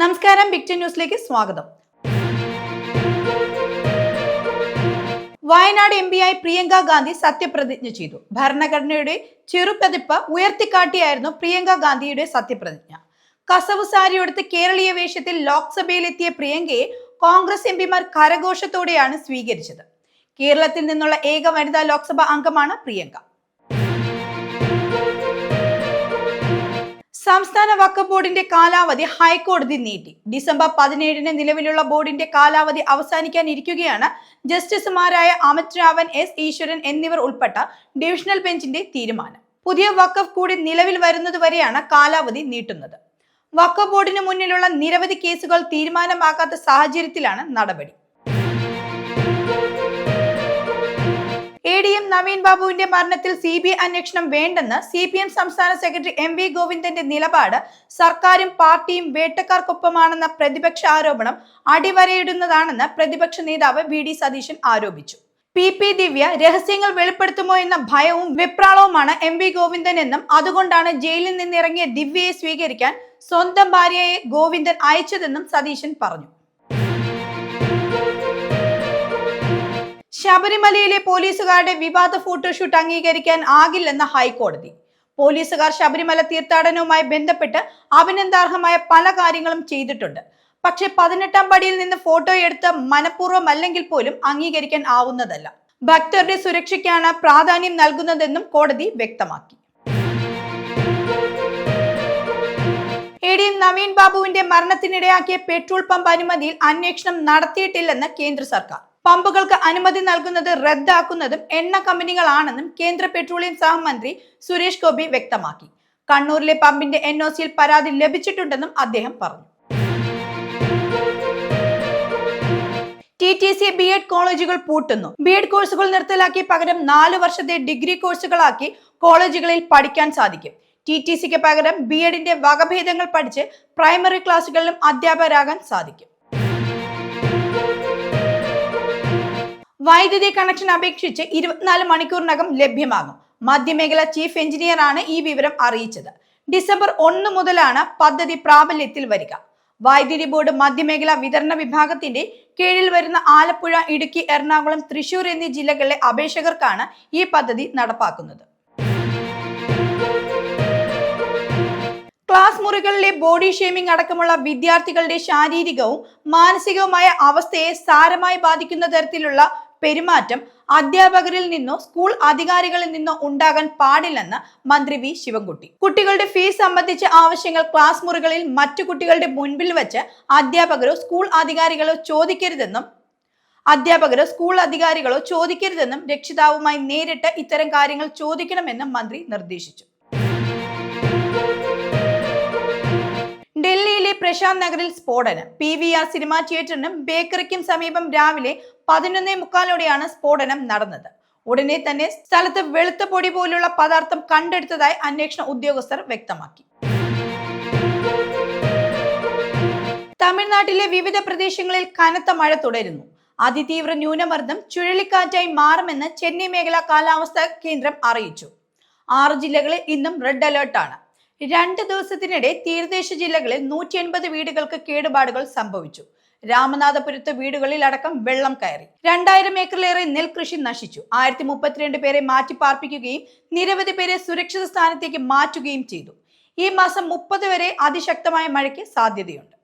നമസ്കാരം ബിഗ് ന്യൂസിലേക്ക് സ്വാഗതം. വയനാട് എം പിയായി പ്രിയങ്ക ഗാന്ധി സത്യപ്രതിജ്ഞ ചെയ്തു. ഭരണഘടനയുടെ ചെറുപതിപ്പ് ഉയർത്തിക്കാട്ടിയായിരുന്നു പ്രിയങ്ക ഗാന്ധിയുടെ സത്യപ്രതിജ്ഞ. കസവ് സാരിയെടുത്ത് കേരളീയ വേഷത്തിൽ ലോക്സഭയിലെത്തിയ പ്രിയങ്കയെ കോൺഗ്രസ് എം പിമാർ കരഘോഷത്തോടെയാണ് സ്വീകരിച്ചത്. കേരളത്തിൽ നിന്നുള്ള ഏക വനിതാ ലോക്സഭാ അംഗമാണ് പ്രിയങ്ക. സംസ്ഥാന വഖഫ് ബോർഡിന്റെ കാലാവധി ഹൈക്കോടതി നീട്ടി. ഡിസംബർ പതിനേഴിന് നിലവിലുള്ള ബോർഡിന്റെ കാലാവധി അവസാനിക്കാനിരിക്കുകയാണ് ജസ്റ്റിസുമാരായ അമിത് രാവൻ എസ് ഈശ്വരൻ എന്നിവർ ഉൾപ്പെട്ട ഡിവിഷണൽ ബെഞ്ചിന്റെ തീരുമാനം. പുതിയ വക്കഫ് കൂടി നിലവിൽ വരുന്നതുവരെയാണ് കാലാവധി നീട്ടുന്നത്. വക്കഫ് ബോർഡിന് മുന്നിലുള്ള നിരവധി കേസുകൾ തീരുമാനമാക്കാത്ത സാഹചര്യത്തിലാണ് നടപടി. എ ഡി എം നവീൻ ബാബുവിന്റെ മരണത്തിൽ സി ബി അന്വേഷണം വേണ്ടെന്ന് സി പി എം സംസ്ഥാന സെക്രട്ടറി എം വി ഗോവിന്ദന്റെ നിലപാട് സർക്കാരും പാർട്ടിയും വേട്ടക്കാർക്കൊപ്പമാണെന്ന പ്രതിപക്ഷ ആരോപണം അടിവരയിടുന്നതാണെന്ന് പ്രതിപക്ഷ നേതാവ് വി ഡി സതീശൻ ആരോപിച്ചു. പി പി ദിവ്യ രഹസ്യങ്ങൾ വെളിപ്പെടുത്തുമോ എന്ന ഭയവും വിപ്രാളവുമാണ് എം വി ഗോവിന്ദൻ എന്നും അതുകൊണ്ടാണ് ജയിലിൽ നിന്നിറങ്ങിയ ദിവ്യയെ സ്വീകരിക്കാൻ സ്വന്തം ഭാര്യയെ ഗോവിന്ദൻ അയച്ചതെന്നും സതീശൻ പറഞ്ഞു. ശബരിമലയിലെ പോലീസുകാരുടെ വിവാദ ഫോട്ടോഷൂട്ട് അംഗീകരിക്കാൻ ആകില്ലെന്ന ഹൈക്കോടതി. പോലീസുകാർ ശബരിമല തീർത്ഥാടനവുമായി ബന്ധപ്പെട്ട് അഭിനന്ദാർഹമായ പല കാര്യങ്ങളും ചെയ്തിട്ടുണ്ട്. പക്ഷെ പതിനെട്ടാം പടിയിൽ നിന്ന് ഫോട്ടോ എടുത്ത് മനഃപൂർവം അല്ലെങ്കിൽ പോലും അംഗീകരിക്കാൻ ആവുന്നതല്ല. ഭക്തരുടെ സുരക്ഷയ്ക്കാണ് പ്രാധാന്യം നൽകുന്നതെന്നും കോടതി വ്യക്തമാക്കി. എ ഡി നവീൻ ബാബുവിന്റെ മരണത്തിനിടയാക്കിയ പെട്രോൾ പമ്പ് അനുമതിയിൽ അന്വേഷണം നടത്തിയിട്ടില്ലെന്ന് കേന്ദ്ര സർക്കാർ. പമ്പുകൾക്ക് അനുമതി നൽകുന്നത് റദ്ദാക്കുന്നതും എണ്ണ കമ്പനികളാണെന്നും കേന്ദ്ര പെട്രോളിയം സഹമന്ത്രി സുരേഷ് ഗോപി വ്യക്തമാക്കി. കണ്ണൂരിലെ പമ്പിന്റെ എൻ ഒ സിയിൽ പരാതി ലഭിച്ചിട്ടുണ്ടെന്നും അദ്ദേഹം പറഞ്ഞു. T T C B Ed കോളേജുകൾ പൂട്ടുന്നു. ബി എഡ് കോഴ്സുകൾ നിർത്തലാക്കി പകരം നാല് വർഷത്തെ ഡിഗ്രി കോഴ്സുകളാക്കി കോളേജുകളിൽ പഠിക്കാൻ സാധിക്കും. ടി ടി സിക്ക് പകരം ബി എഡിന്റെ വകഭേദങ്ങൾ പഠിച്ച് പ്രൈമറി ക്ലാസുകളിലും അധ്യാപകരാകാൻ സാധിക്കും. വൈദ്യുതി കണക്ഷൻ അപേക്ഷിച്ച് ഇരുപത്തിനാല് മണിക്കൂറിനകം ലഭ്യമാകും. മധ്യമേഖല ചീഫ് എഞ്ചിനീയർ ആണ് ഈ വിവരം അറിയിച്ചത്. ഡിസംബർ ഒന്ന് മുതലാണ് പദ്ധതി പ്രാബല്യത്തിൽ വരിക. വൈദ്യുതി ബോർഡ് മധ്യമേഖല വിതരണ വിഭാഗത്തിന്റെ കീഴിൽ വരുന്ന ആലപ്പുഴ ഇടുക്കി എറണാകുളം തൃശൂർ എന്നീ ജില്ലകളിലെ അപേക്ഷകർക്കാണ് ഈ പദ്ധതി നടപ്പാക്കുന്നത്. ക്ലാസ് മുറികളിലെ ബോഡി ഷേമിംഗ് അടക്കമുള്ള വിദ്യാർത്ഥികളുടെ ശാരീരികവും മാനസികവുമായ അവസ്ഥയെ സാരമായി ബാധിക്കുന്ന തരത്തിലുള്ള പെരുമാറ്റം അധ്യാപകരിൽ നിന്നോ സ്കൂൾ അധികാരികളിൽ നിന്നോ ഉണ്ടാകാൻ പാടില്ലെന്ന് മന്ത്രി വി ശിവൻകുട്ടി. കുട്ടികളുടെ ഫീസ് സംബന്ധിച്ച ആവശ്യങ്ങൾ ക്ലാസ് മുറികളിൽ മറ്റു കുട്ടികളുടെ മുൻപിൽ വെച്ച് അധ്യാപകരോ സ്കൂൾ അധികാരികളോ ചോദിക്കരുതെന്നും അധ്യാപകരോ സ്കൂൾ അധികാരികളോ ചോദിക്കരുതെന്നും രക്ഷിതാവുമായി നേരിട്ട് ഇത്തരം കാര്യങ്ങൾ ചോദിക്കണമെന്നും മന്ത്രി നിർദ്ദേശിച്ചു. ഡൽഹിയിലെ പ്രശാന്ത് നഗറിൽ സ്ഫോടനം. പി വി ആർ സിനിമാ തിയേറ്ററിനും ബേക്കറിക്കും സമീപം രാവിലെ പതിനൊന്നേ മുക്കാലോടെയാണ് സ്ഫോടനം നടന്നത്. ഉടനെ തന്നെ സ്ഥലത്ത് വെളുത്ത പൊടി പോലുള്ള പദാർത്ഥം കണ്ടെടുത്തതായി അന്വേഷണ ഉദ്യോഗസ്ഥർ വ്യക്തമാക്കി. തമിഴ്നാട്ടിലെ വിവിധ പ്രദേശങ്ങളിൽ കനത്ത മഴ തുടരുന്നു. അതിതീവ്ര ന്യൂനമർദ്ദം ചുഴലിക്കാറ്റായി മാറുമെന്ന് ചെന്നൈ മേഖലാ കാലാവസ്ഥാ കേന്ദ്രം അറിയിച്ചു. ആറ് ജില്ലകളിൽ ഇന്നും റെഡ് അലേർട്ടാണ്. രണ്ട് ദിവസത്തിനിടെ തീരദേശ ജില്ലകളിൽ നൂറ്റി എൺപത് വീടുകൾക്ക് കേടുപാടുകൾ സംഭവിച്ചു. രാമനാഥപുരത്ത് വീടുകളിൽ അടക്കം വെള്ളം കയറി. രണ്ടായിരം ഏക്കറിലേറെ നെൽകൃഷി നശിച്ചു. ആയിരത്തി മുപ്പത്തിരണ്ട് പേരെ മാറ്റിപ്പാർപ്പിക്കുകയും നിരവധി പേരെ സുരക്ഷിത സ്ഥാനത്തേക്ക് മാറ്റുകയും ചെയ്തു. ഈ മാസം മുപ്പത് വരെ അതിശക്തമായ മഴയ്ക്ക് സാധ്യതയുണ്ട്.